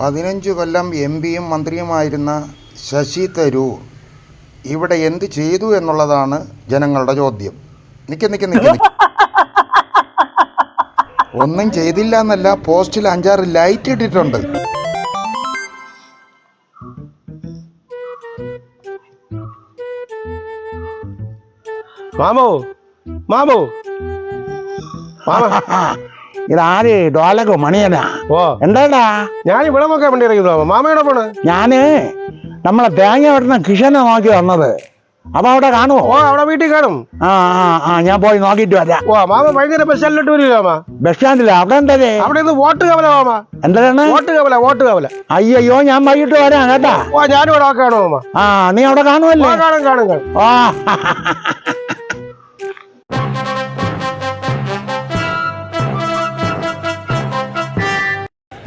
പതിനഞ്ച് കൊല്ലം എം പിയും മന്ത്രിയുമായിരുന്ന ശശി തരൂർ ഇവിടെ എന്ത് ചെയ്തു എന്നുള്ളതാണ് ജനങ്ങളുടെ ചോദ്യം. നിക്ക് നിക്ക് നിക്ക്. ഒന്നും ചെയ്തില്ല എന്നല്ല പോസ്റ്റിൽ അഞ്ചാറ് ലൈറ്റ് ഇട്ടിട്ടുണ്ട്. മാമോ മാമോ. മാമ. ഇതാര് ഡോലകോ മണിയനാ. ഓ. എന്താടാ? ഞാൻ ഇവിടെ നോക്കാൻ വേണ്ടി ഇറങ്ങി മാമ മാമയുടെ പോണ് ഞാൻ നമ്മളെ തേങ്ങ വെട്ടുന്ന കിഷനെ നോക്കി വന്നത്. അപ്പൊ അവിടെ കാണുമോ ഓ അവിടെ വീട്ടിൽ കാണും. ആ ആ ആ ഞാൻ പോയി നോക്കിട്ട് വരാം. ഓ മാമ ഭയങ്കര ബസ് സ്റ്റാൻഡിലോട്ട് വരില്ല മാമ? ബസ് സ്റ്റാൻഡില്ല അവിടെ എന്തേ അവിടെ നിന്ന് വോട്ട് കവല മാമ. എന്താണ് വോട്ട് കവല വോട്ട് കവല. അയ്യോ ഞാൻ വൈകിട്ട് വരാം കേട്ടാ. ഓ ഞാനും ഇവിടെ നോക്കാണോ മാമ. ആ നീ അവിടെ കാണുമല്ലേ കാണും കാണും കാണും. ആ.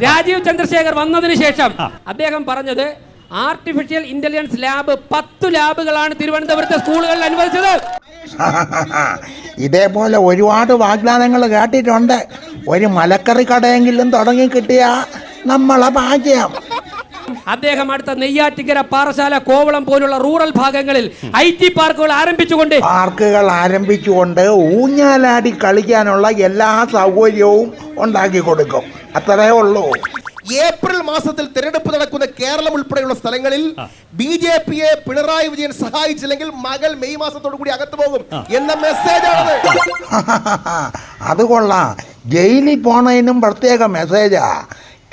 രാജീവ് ചന്ദ്രശേഖർ വന്നതിന് ശേഷം അദ്ദേഹം പറഞ്ഞത് ആർട്ടിഫിഷ്യൽ ഇന്റലിജൻസ് ലാബ് പത്ത് ലാബുകളാണ് തിരുവനന്തപുരത്തെ സ്കൂളുകളിൽ അനുവദിച്ചത്. ഇതേപോലെ ഒരുപാട് വാഗ്ദാനങ്ങൾ കേട്ടിട്ടുണ്ട്. ഒരു മലക്കറി കടയെങ്കിലും തുടങ്ങി കിട്ടിയ നമ്മളെ ഭാഗ്യം. അദ്ദേഹം അടുത്ത നെയ്യാറ്റിക്കര പാറശാല കോവളം പോലുള്ള റൂറൽ ഭാഗങ്ങളിൽ ഐ ടി പാർക്കുകൾ ആരംഭിച്ചുകൊണ്ട് പാർക്കുകൾ ആരംഭിച്ചുകൊണ്ട് ഊഞ്ഞാലാടി കളിക്കാനുള്ള എല്ലാ സൗകര്യവും ഉണ്ടാക്കി കൊടുക്കും. അത്രേ ഉള്ളൂ. ഏപ്രിൽ മാസത്തിൽ തിരഞ്ഞെടുപ്പ് നടക്കുന്ന കേരളം ഉൾപ്പെടെയുള്ള സ്ഥലങ്ങളിൽ ബി ജെ പിയെ പിണറായി വിജയൻ സഹായിച്ചില്ലെങ്കിൽ മകൾ മെയ് മാസത്തോടു കൂടി അകത്തു പോകും എന്ന മെസ്സേജ് ആണ് അത് കൊള്ളാം. ജയിലിൽ പോണതിനും പ്രത്യേക മെസ്സേജാ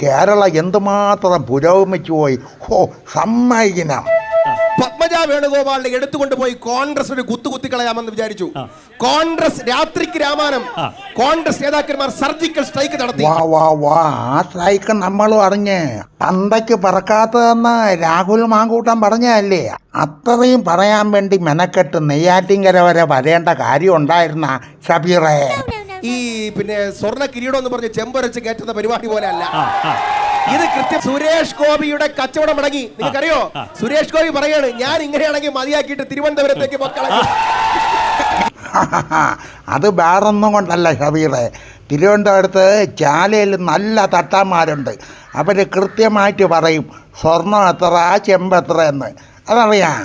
കേരളം എന്തുമാത്രം പുരോഗമിച്ചു പോയി? ഹോ സമ്മതിക്കണം പത്മജ വേണുഗോപാലിനെ എടുത്തുകൊണ്ട് പോയി കോൺഗ്രസ് ഒരു കുത്തു കുത്തി കളയാമെന്ന് വിചാരിച്ചു. കോൺഗ്രസ് രാത്രിക്ക് രാമാനം. കോൺഗ്രസ് നേതാക്കന്മാർ സർജിക്കൽ സ്ട്രൈക്ക് നടത്തി. വാ വാ വാ ആ സ്ട്രൈക്ക് നമ്മളും അറിഞ്ഞ്. പന്തയ്ക്ക് പറക്കാത്തതെന്ന് രാഹുൽ മാങ്കൂട്ടം പറഞ്ഞതല്ലേ? അത്രയും പറയാൻ വേണ്ടി മെനക്കെട്ട് നെയ്യാറ്റിങ്കര വരെ വരേണ്ട കാര്യം ഉണ്ടായിരുന്ന ഷബീറേ. ഈ പിന്നെ സ്വർണ കിരീടം എന്ന് പറഞ്ഞ് ചെമ്പരച്ച് കയറ്റുന്ന പരിപാടി പോലെ അല്ല. ഇത് കൃത്യം സുരേഷ് ഗോപിയുടെ കച്ചവടം അടങ്ങി. നിങ്ങൾക്കറിയോ? സുരേഷ് ഗോപി പറയാണ് ഞാൻ ഇങ്ങനെയാണെങ്കിൽ മതിയാക്കിയിട്ട് തിരുവനന്തപുരത്തേക്ക് മക്കളെ അത് വേറൊന്നും കൊണ്ടല്ല ഷബീറെ. തിരുവനന്തപുരത്ത് ചാലയിൽ നല്ല തട്ടാന്മാരുണ്ട്. അവർ കൃത്യമായിട്ട് പറയും സ്വർണം എത്ര ചെമ്പ് എത്ര എന്ന്. അതറിയാം.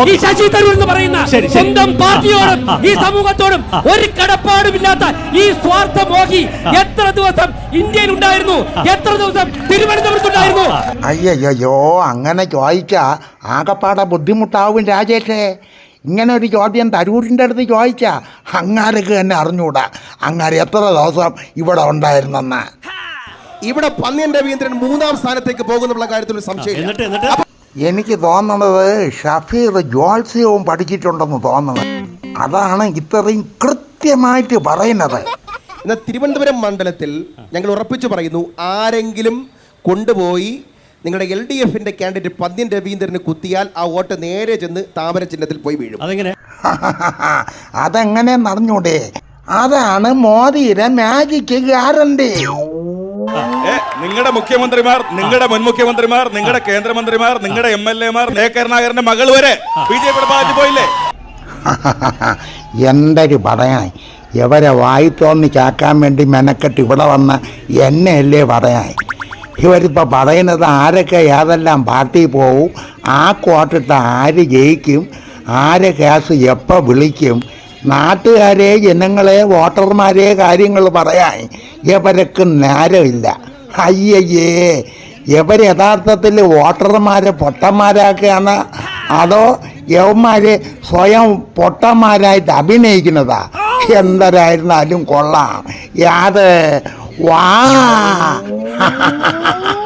ഈ ശശി തരൂർ എന്ന് പറയുന്ന സ്വന്തം പാർട്ടിയോടും ഈ സമൂഹത്തോടും ഒരു കടപ്പാടുമില്ലാത്ത ഈ സ്വാർത്ഥ മോഹി എത്ര ദിവസം ഇന്ത്യയിൽ ഉണ്ടായിരുന്നു എത്ര ദിവസം തിരുവനന്തപുരത്തുണ്ടായിരുന്നു? അയ്യയ്യോ അങ്ങനെ ചോദിച്ചാ ആകപ്പാടെ ബുദ്ധിമുട്ടാവും രാജേഷേ. ഇങ്ങനെ ഒരു ചോദ്യം തരൂരിന്റെ അടുത്ത് ചോദിച്ചാ അങ്ങാരക്ക് തന്നെ അറിഞ്ഞൂടാ. അങ്ങാര് എത്ര ദിവസം ഇവിടെ ഉണ്ടായിരുന്നെന്ന്. ഇവിടെ പന്നിയൻ രവീന്ദ്രൻ മൂന്നാം സ്ഥാനത്തേക്ക് പോകുന്നുള്ള കാര്യത്തിൽ ഒരു സംശയം എനിക്ക് തോന്നണത് ഷഫീർ ജ്യോത്സ്യവും പഠിച്ചിട്ടുണ്ടെന്ന് തോന്നണം അതാണ് ഇത്രയും കൃത്യമായിട്ട് പറയുന്നത്. എന്നാൽ തിരുവനന്തപുരം മണ്ഡലത്തിൽ ഞങ്ങൾ ഉറപ്പിച്ചു പറയുന്നു ആരെങ്കിലും കൊണ്ടുപോയി നിങ്ങളുടെ എൽ ഡി എഫിന്റെ കാൻഡിഡേറ്റ് പന്ത്യൻ രവീന്ദ്രന് കുത്തിയാൽ ആ വോട്ട് നേരെ ചെന്ന് താമര ചിഹ്നത്തിൽ പോയി വീഴും. അതെങ്ങനെ? നടഞ്ഞൂടെ അതാണ് മോദിയുടെ മാജിക്ക് ഗ്യാരണ്ടി നിങ്ങളുടെ മുഖ്യമന്ത്രിമാർ നിങ്ങളുടെ മുൻ മുഖ്യമന്ത്രിമാർ നിങ്ങളുടെ കേന്ദ്രമന്ത്രിമാർ നിങ്ങളുടെ എം എൽ എമാർ എ കരുണാകരന്റെ മകൾ വരെ ബി ജെ പിയുടെ ഭാഗത്ത് പോയില്ലേ? എന്തൊരു പടയായി. ഇവരെ വായി തോന്നി ചാക്കാൻ വേണ്ടി മെനക്കെട്ട് ഇവിടെ വന്ന എന്നെ പടയായി. ഇവരിപ്പോൾ പറയുന്നത് ആരൊക്കെ ഏതെല്ലാം പാർട്ടി പോവും ആ കോട്ടിട്ട് ആര് ജയിക്കും ആര് കേസ് എപ്പോൾ വിളിക്കും നാട്ടുകാരെ ജനങ്ങളെ വോട്ടർമാരെ കാര്യങ്ങൾ പറയാൻ ഇവരക്ക് നേരമില്ല. അയ്യയ്യേ ഇവർ യഥാർത്ഥത്തിൽ വോട്ടർമാരെ പൊട്ടന്മാരാക്കുകയാണ്? അതോ യവന്മാര് സ്വയം പൊട്ടന്മാരായിട്ട് അഭിനയിക്കുന്നതാ? എന്തരായിരുന്നാലും കൊള്ളാം. യാത് വാ.